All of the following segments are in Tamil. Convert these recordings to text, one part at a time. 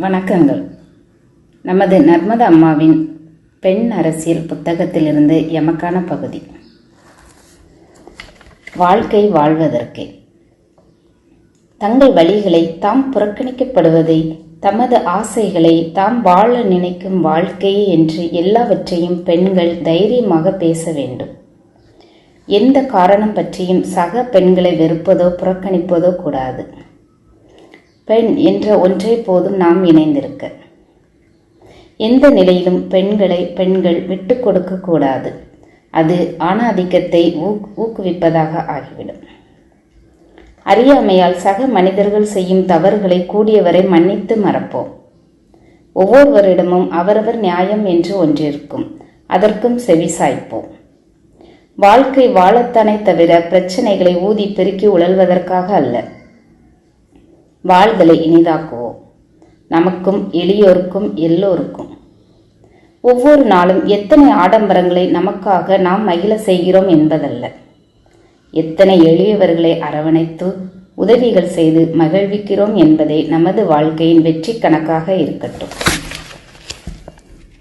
வணக்கங்கள். நமது நர்மதா அம்மாவின் பெண் அரசியல் புத்தகத்திலிருந்து எமக்கான பகுதி. வாழ்க்கை வாழ்வதற்கே. தங்கள் வழிகளை தாம் புறக்கணிக்கப்படுவதை தமது ஆசைகளை தாம் வாழ நினைக்கும் வாழ்க்கை என்று எல்லாவற்றையும் பெண்கள் தைரியமாக பேச வேண்டும். எந்த காரணம் பற்றியும் சக பெண்களை வெறுப்பதோ புறக்கணிப்பதோ கூடாது. பெண் என்ற ஒன்றே போதும் நாம் இணைந்திருக்க. எந்த நிலையிலும் பெண்களை பெண்கள் விட்டு கொடுக்க கூடாது. அது ஆணாதிக்கத்தை ஊக் ஊக்குவிப்பதாக ஆகிவிடும். அறியாமையால் சக மனிதர்கள் செய்யும் தவறுகளை கூடியவரை மன்னித்து மறப்போம். ஒவ்வொருவரிடமும் அவரவர் நியாயம் என்று ஒன்றிருக்கும். அதற்கும் செவிசாய்ப்போம் வாழ்க்கை வாழத்தானே தவிர பிரச்சனைகளை ஊதி பெருக்கி உழல்வதற்காக அல்ல. வாழ்தலை இனிதாக்குவோம் நமக்கும் எளியோருக்கும் எல்லோருக்கும். ஒவ்வொரு நாளும் எத்தனை ஆடம்பரங்களை நமக்காக நாம் மகிழ செய்கிறோம் என்பதல்ல. எத்தனை எளியவர்களை அரவணைத்து உதவிகள் செய்து மகிழ்விக்கிறோம் என்பதே நமது வாழ்க்கையின் வெற்றி கணக்காக இருக்கட்டும்.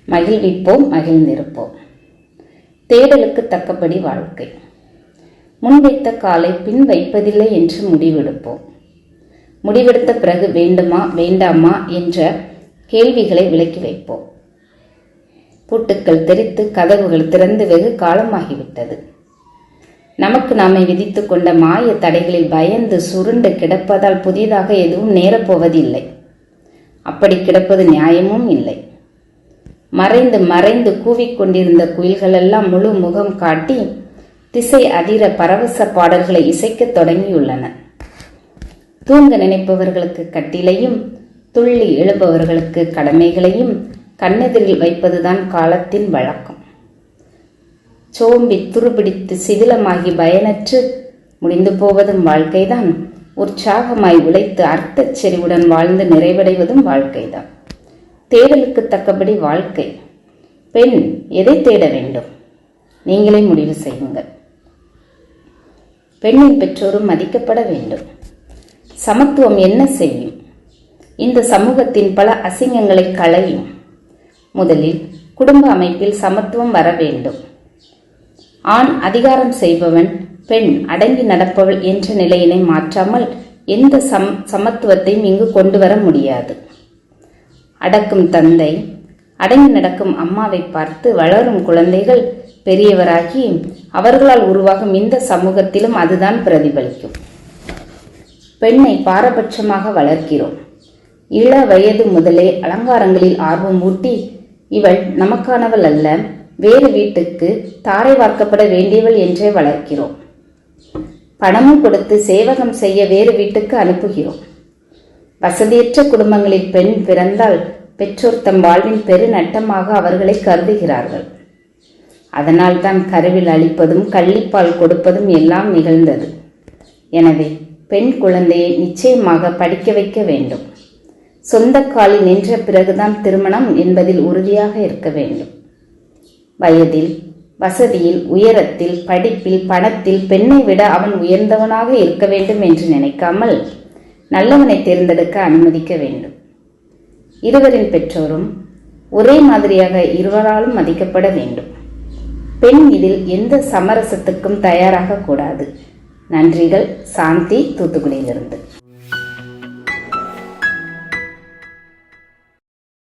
மகிழ்விப்போம் மகிழ்ந்திருப்போம். தேடலுக்கு தக்கபடி வாழ்க்கை. முன்வைத்த காலை பின் வைப்பதில்லை என்று முடிவெடுப்போம். முடிவெடுத்த பிறகு வேண்டுமா வேண்டாமா என்ற கேள்விகளை விலக்கி வைப்போம். பூட்டுக்கள் தெரித்து கதவுகள் திறந்து வெகு காலமாகிவிட்டது. நமக்கு நாமை விதித்து கொண்ட மாய தடைகளில் பயந்து சுருண்டு கிடப்பதால் புதிதாக எதுவும் நேரப்போவதில்லை. அப்படி கிடப்பது நியாயமும் இல்லை. மறைந்து மறைந்து கூவிக்கொண்டிருந்த குயில்களெல்லாம் முழு முகம் காட்டி திசை அதிர பரவச பாடல்களை இசைக்கத் தொடங்கியுள்ளன. தூங்க நினைப்பவர்களுக்கு கட்டிலையும் துள்ளி எழுபவர்களுக்கு கடமைகளையும் கண்ணெதிரில் வைப்பதுதான் காலத்தின் வழக்கம். சோம்பி துருபிடித்து சிதிலமாகி பயனற்று முடிந்து போவதும் வாழ்க்கைதான். உற்சாகமாய் உழைத்து அர்த்தச் செறிவுடன் வாழ்ந்து நிறைவடைவதும் வாழ்க்கைதான். தேடலுக்கு தக்கபடி வாழ்க்கை. பெண் எதை தேட வேண்டும்? நீங்களே முடிவு செய்யுங்கள். பெண்ணின் பெற்றோரும் மதிக்கப்பட வேண்டும். சமத்துவம் என்ன செய்யும்? இந்த சமூகத்தின் பல அசிங்கங்களை களையும். முதலில் குடும்ப அமைப்பில் சமத்துவம் வர வேண்டும். ஆண் அதிகாரம் செய்பவன் பெண் அடங்கி நடப்பவள் என்ற நிலையினை மாற்றாமல் எந்த சம் சமத்துவத்தையும் இங்கு கொண்டு வர முடியாது. அடக்கும் தந்தை அடங்கி நடக்கும் அம்மாவை பார்த்து வளரும் குழந்தைகள் பெரியவராகி அவர்களால் உருவாகும் இந்த சமூகத்திலும் அதுதான் பிரதிபலிக்கும். பெண்ணை பாரபட்சமாக வளர்க்கிறோம். இள வயது முதலே அலங்காரங்களில் ஆர்வம் ஊட்டி இவள் நமக்கானவள் அல்ல வேறு வீட்டுக்கு தாரை வார்க்கப்பட வேண்டியவள் என்றே வளர்க்கிறோம். பணமும் கொடுத்து சேவகம் செய்ய வேறு வீட்டுக்கு அனுப்புகிறோம். வசதியற்ற குடும்பங்களில் பெண் பிறந்தால் பெற்றோர் தம் வாழ்வின் பெரு நட்டமாக அவர்களை கருதுகிறார்கள். அதனால் தான் கருவில் அளிப்பதும் கள்ளிப்பால் கொடுப்பதும் எல்லாம் நிகழ்ந்தது. எனவே பெண் குழந்தையை நிச்சயமாக படிக்க வைக்க வேண்டும். சொந்த காலில் நின்ற பிறகுதான் திருமணம் என்பதில் உறுதியாக இருக்க வேண்டும். வயதில் வசதியில் உயரத்தில் படிப்பில் பணத்தில் பெண்ணை விட அவன் உயர்ந்தவனாக இருக்க வேண்டும் என்று நினைக்காமல் நல்லவனை தேர்ந்தெடுக்க அனுமதிக்க வேண்டும். இருவரின் பெற்றோரும் ஒரே மாதிரியாக இருவராலும் மதிக்கப்பட வேண்டும். பெண் இதில் எந்த சமரசத்துக்கும் தயாராக கூடாது. நன்றிகள். சாந்தி தூத்துக்குடியிலிருந்து.